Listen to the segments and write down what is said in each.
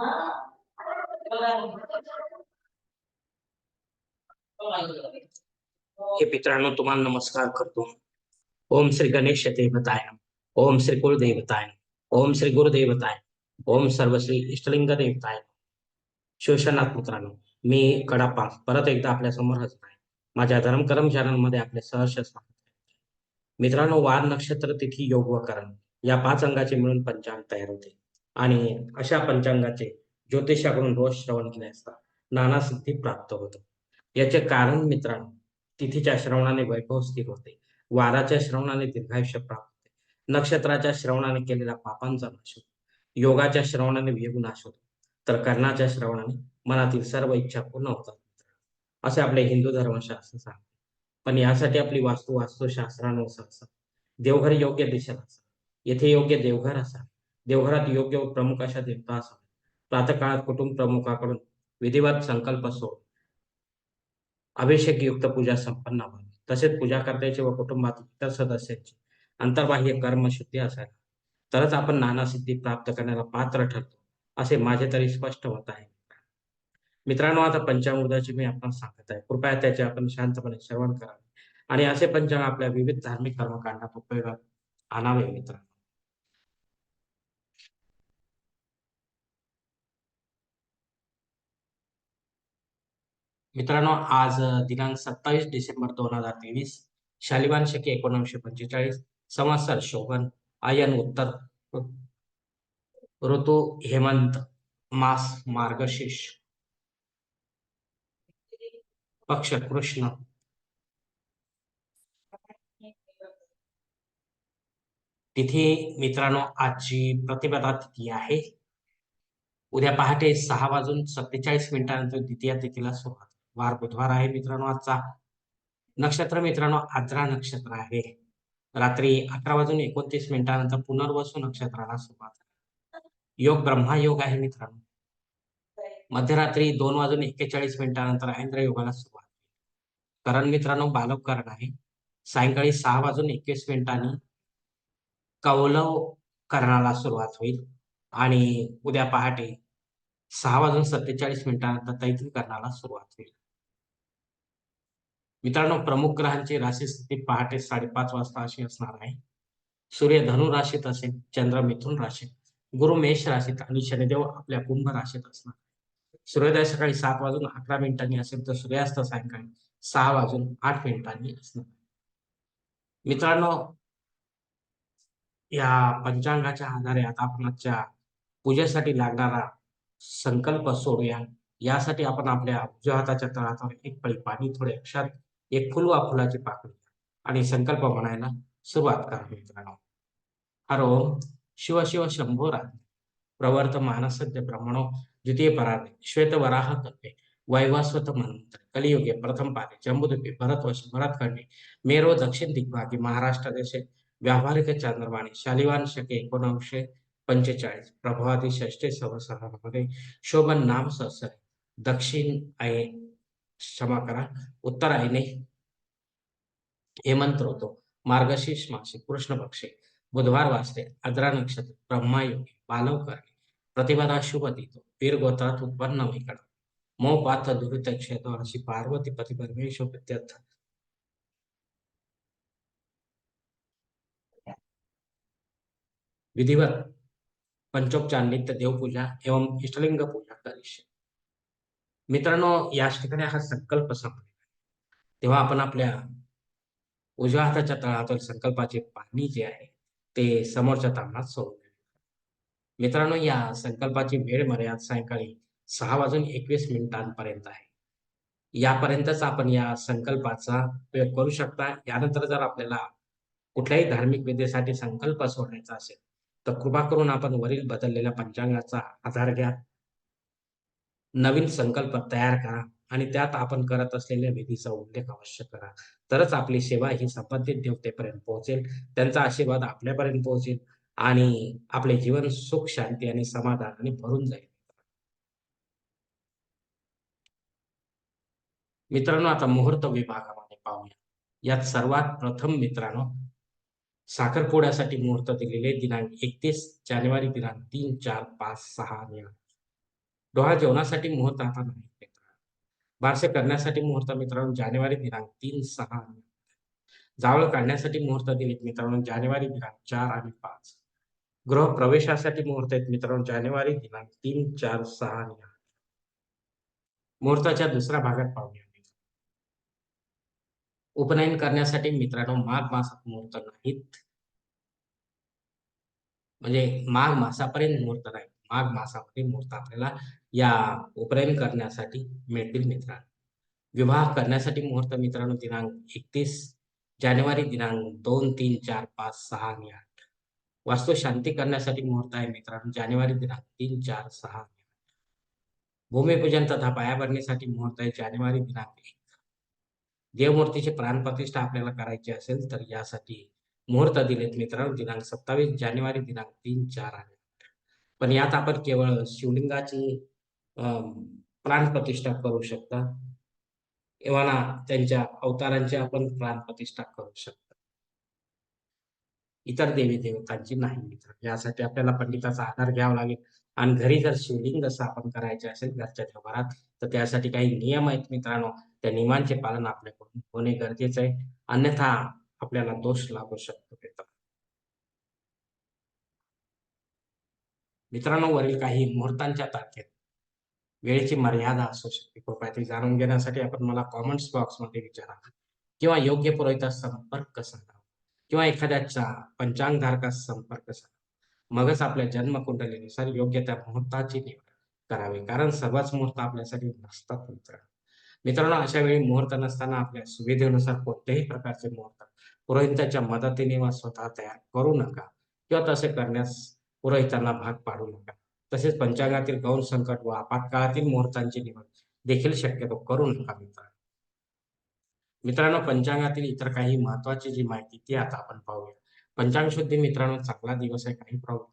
हे मित्रांनो तुम्हाला नमस्कार करतो. ओम श्री गणेश देवताय ओम श्री कुलदेवताय ओम श्री गुरुदेवताय ओम सर्वश्री इष्टलिंग देवताय नमः. शिवशनाथ मित्रांनो मी कडापा परत एकदा आपल्यासमोर हजर आहे. माझ्या धर्म कर्मचाऱ्यांमध्ये आपले सहर्ष स्वागत मित्रांनो वार नक्षत्र तिथी योग व करण या पाच अंगाचे मिळून पंचांग तयार होते. आणि अशा पंचांगाचे ज्योतिषाकडून रोज श्रवण केले असता नाना सिद्धी प्राप्त होतो. याचे कारण मित्रांनो तिथीच्या श्रवणाने वैभव स्थिर होते. वाराच्या श्रवणाने दीर्घायुष्य प्राप्त होते. नक्षत्राच्या श्रवणाने केलेला पापांचा नाश होतो. योगाच्या श्रवणाने वियोग नाश होतो. तर कर्णाच्या श्रवणाने मनातील सर्व इच्छा पूर्ण होतात. असे आपले हिंदू धर्मशास्त्र सांगते. पण यासाठी आपली वास्तू वास्तुशास्त्रानुसार असावी. देवघर योग्य दिशेला असा येथे योग्य देवघर असा देवघरात योग्य व प्रमुख अशा देवता असा प्रातःकाळात कुटुंब प्रमुखाकडून विधिवत संकल्प सोड. अभिषेक युक्त पूजा संपन्न व्हावी. तसेच पूजाकर्त्याचे व कुटुंबातील इतर सदस्यांची अंतर्बाह्य कर्मशुद्धी असावी. तरच आपण नाना सिद्धी प्राप्त करण्याला पात्र ठरतो असे माझे तरी स्पष्ट होत आहे. मित्रांनो आता पंचामृताची मी आपण सांगत आहे. कृपया त्याचे आपण शांतपणे श्रवण करावे. आणि असे पंचांग आपल्या विविध धार्मिक कर्मकांडात उपयोगात आणावे मित्रांनो. मित्रांनो आज दिनांक सत्तावीस डिसेंबर दोन हजार तेवीस शालिबान शके एकोणीसशे पंचेचाळीस संवत्सर शोभन आयन उत्तर ऋतू हेमंत मास मार्गशीर्ष पक्ष कृष्ण. तिथे मित्रांनो आजची प्रतिपदा तिथी आहे. उद्या पहाटे सहा वाजून सत्तेचाळीस मिनिटानंतर द्वितीय तिथीला सुरुवात. वार बुधवार आहे मित्रांनो आजचा. नक्षत्र मित्रांनो आद्रा नक्षत्र आहे. रात्री अकरा वाजून एकोणतीस मिनिटानंतर पुनर्वसू नक्षत्राला सुरुवात. योग ब्रह्मा योग आहे मित्रांनो. मध्यरात्री दोन वाजून एक्केचाळीस मिनिटानंतर ऐंद्र योगाला सुरुवात. करण मित्रांनो बालक करण आहे. सायंकाळी सहा वाजून एकवीस मिनिटांनी कौलव करणाला सुरुवात होईल. आणि उद्या पहाटे सहा वाजून सत्तेचाळीस मिनिटानंतर तैत्री करणाला सुरुवात होईल. मित्रांनो प्रमुख ग्रहांची राशी स्थिती पहाटे साडेपाच वाजता अशी असणार आहे. सूर्य धनु राशीत असेल चंद्र मिथुन राशीत गुरु मेष राशीत आणि शनिदेव आपल्या कुंभ राशीत असणार सूर्योदय सकाळी सात वाजून अकरा मिनिटांनी असेल तर सूर्यास्त सायंकाळी सहा वाजून आठ मिनिटांनी असणार मित्रांनो या पंचांगाच्या आधारे आता आपण आजच्या पूजेसाठी लागणारा संकल्प सोडूया. यासाठी आपण आपल्या उजव्या हाताच्या तळावर एक पळी पाणी थोडे अक्षात एक फुलवा फुलाची पाकळी. आणि संकल्प म्हणायला सुरुवात करा मित्रांनो. हरो शिव शिव शंभो राधे. प्रवर्त मानसद्य ब्रह्मणो द्वितीय पराधे. श्वेत वराह कल्पे. वैवास्वत मंत्र कलियुगे प्रथम पादे. जम्बुदुपी भरतवश भरतखंडे मेरो दक्षिण दिग्भागी. महाराष्ट्र देशे. व्यावहारिक चांद्रवाणी शालिवान शके एकोणविशे पंचेचाळीस. प्रभावादी षष्टे संवत्सरामध्ये शोभन नाम सहसरे. दक्षिण ऐन क्षमा करा. उत्तर आईने हेमंत होतो. मार्गशीर्ष मासे कृष्ण पक्षे बुधवार वाजते आद्रा नक्षत्र ब्रह्मायोगी बालव करणे प्रतिपदा शुभ देतो वीर गोत्रात उत्पन्न वैकड मो पाथ दुरित क्षेत्र अशी पार्वती पती परमेश्वर प्रत्यर्थ. विधिवत पंचोपचार नित्य देवपूजा एवं इष्टलिंग पूजा करिष्य. मित्रांनो याच ठिकाणी हा संकल्प संपलेला तेव्हा आपण आपल्या उजव्या हाताच्या तळातील संकल्पाचे पाणी जे आहे ते समोरच्या तांबणात सोडून मित्रांनो या संकल्पाची वेळ मर्यादा सायंकाळी सहा वाजून एकवीस मिनिटांपर्यंत आहे. यापर्यंतच आपण या संकल्पाचा प्रयोग करू शकता. यानंतर जर आपल्याला कुठल्याही धार्मिक विधेसाठी संकल्प सोडायचा असेल तर कृपा करून आपण वरील बदललेल्या पंचांगाचा आधार घ्या. नवीन संकल्प तयार करा आणि त्यात आपण करत असलेल्या विधीचा उल्लेख अवश्य करा. तरच आपली सेवा ही संबंधित देवतेपर्यंत पोहोचेल त्यांचा आशीर्वाद आपल्यापर्यंत पोहोचेल आणि आपले जीवन सुख शांती आणि समाधानाने भरून जाईल. मित्रांनो आता मुहूर्त विभागामध्ये पाहूया. यात सर्वात प्रथम मित्रांनो साखरपुड्यासाठी मुहूर्त दिलेले दिनांक एकतीस जानेवारी दिनांक तीन चार पाच सहा आणि आठ डोळा जेवणासाठी मुहूर्त आता नाही बारसे करण्यासाठी मुहूर्त मित्रांनो जानेवारी दिनांक तीन सहा. जावळ काढण्यासाठी मुहूर्त दिलेत मित्रांनो जानेवारी दिनांक चार आणि पाच. गृह प्रवेशासाठी मुहूर्त आहेत मित्रांनो जानेवारी दिनांक तीन चार सहा आणि आठ. मुहूर्ताच्या दुसऱ्या भागात पाहूया उपनयन करण्यासाठी मित्रांनो माघ मासात मुहूर्त नाहीत. म्हणजे माघ मासापर्यंत मुहूर्त नाही माघ मासामध्ये मुहूर्त आपल्याला या उपनयन करण्यासाठी मिळतील मित्रांनो. विवाह करण्यासाठी मुहूर्त मित्रांनो दिनांक एकतीस जानेवारी दिनांक दोन तीन चार पाच सहा आणि आठ. वास्तू शांती करण्यासाठी मुहूर्त आहे मित्रांनो जानेवारी दिनांक तीन चार सहा भूमिपूजन तथा पायाभरणीसाठी मुहूर्त आहे जानेवारी दिनांक एक. देवमूर्तीची प्राणप्रतिष्ठा आपल्याला करायची असेल तर यासाठी मुहूर्त दिलेत मित्रांनो दिनांक सत्तावीस जानेवारी दिनांक तीन चार आणि पण यात आपण केवळ शिवलिंगाची प्राण प्रतिष्ठा करू शकता. एव्हाना त्यांच्या अवतारांची आपण प्राण प्रतिष्ठा करू शकता. इतर देवी देवतांची नाही मित्र. यासाठी आपल्याला पंडिताचा आधार घ्यावा लागेल. आणि घरी जर शिवलिंग स्थापन करायचे असेल घरच्या देवघरात तर त्यासाठी काही नियम आहेत मित्रांनो. त्या नियमांचे पालन आपल्याकडून होणे गरजेचे आहे. अन्यथा आपल्याला दोष लागू शकतो मित्र मित्रांनो वरील काही मुहूर्तांच्या तारखेत वेळेची मर्यादा असू शकते. कृपया ती जाणून घेण्यासाठी आपण मला कॉमेंट्स बॉक्समध्ये विचारा किंवा योग्य पुरोहिता संपर्क साधा किंवा एखाद्याच्या पंचांग धारकास संपर्क साधा. मगच आपल्या जन्मकुंडलीनुसार योग्य त्या मुहूर्ताची निवड करावी. कारण सर्वच मुहूर्त आपल्यासाठी नसतात मित्र. मित्रांनो अशा वेळी मुहूर्त नसताना आपल्या सुविधेनुसार कोणत्याही प्रकारचे मुहूर्त पुरोहिताच्या मदतीने वा स्वतः तयार करू नका किंवा तसे करण्यास पुरोहितांना भाग पाडू नका. तसेच पंचांगातील गौण संकट व आपत्काळातील मुहूर्तांची निवड देखील शक्यतो करू नका मित्रांनो. मित्रांनो पंचांगातील इतर काही महत्वाची जी माहिती ती आता आपण पाहूया. पंचांग शुद्धी मित्रांनो चांगला दिवस आहे काही प्रॉब्लेम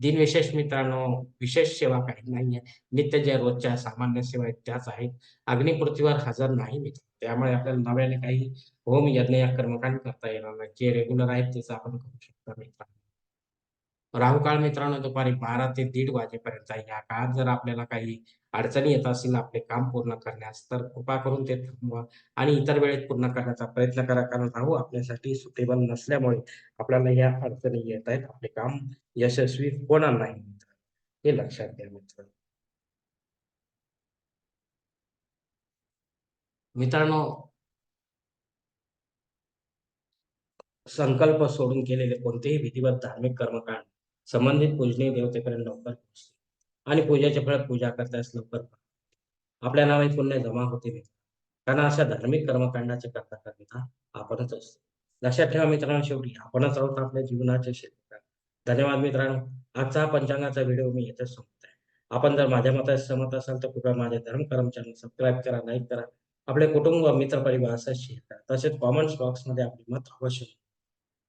दिनविशेष मित्रांनो विशेष सेवा काही नाहीये. नित्य ज्या रोजच्या सामान्य सेवा आहेत त्याच आहेत. अग्निपूर्तीवर हजर नाही मित्र. त्यामुळे आपल्याला नव्याने काही होम यज्ञ या कर्मकांड करता येणार नाही. जे रेग्युलर आहेत तेच आपण करू शकता मित्रांनो. राहुकाळ मित्रांनो दुपारी बारा ते दीड वाजेपर्यंत या काळात जर आपल्याला काही अडचणी येत असतील आपले काम पूर्ण करण्यास तर कृपा करून ते थांबवा आणि इतर वेळेत पूर्ण करण्याचा प्रयत्न करा. कारण राहू आपल्यासाठी सुटेबल नसल्यामुळे आपल्याला या अडचणी येत आहेत. आपले काम यशस्वी होणार नाही. हे लक्षात घ्या मित्र मित्रांनो संकल्प सोडून केलेले कोणतेही विधिवत धार्मिक कर्मकांड संबंधित पूजनीय देवतेपर्यंत लवकर पोहोचते. आणि पूजेच्या फळात पूजा करतास लवकर आपल्या नावे पुण्य जमा होते कारण अशा धार्मिक कर्मकांडाचे करता करता आपणच असतो. लक्षात ठेवा मित्रांनो शेवटी आपणच आहोत आपल्या जीवनाचे शिल्पकार धन्यवाद मित्रांनो. आजचा पंचांगाचा व्हिडिओ मी येथे संपत आहे. आपण जर माझ्या मतात सहमत असाल तर कृपया माझे धर्म कर्मचारी चॅनल सबस्क्राईब करा लाईक करा. आपले कुटुंब मित्र परिवार शेअर करा. तसेच कॉमेंट्स बॉक्समध्ये आपले मत अवश्य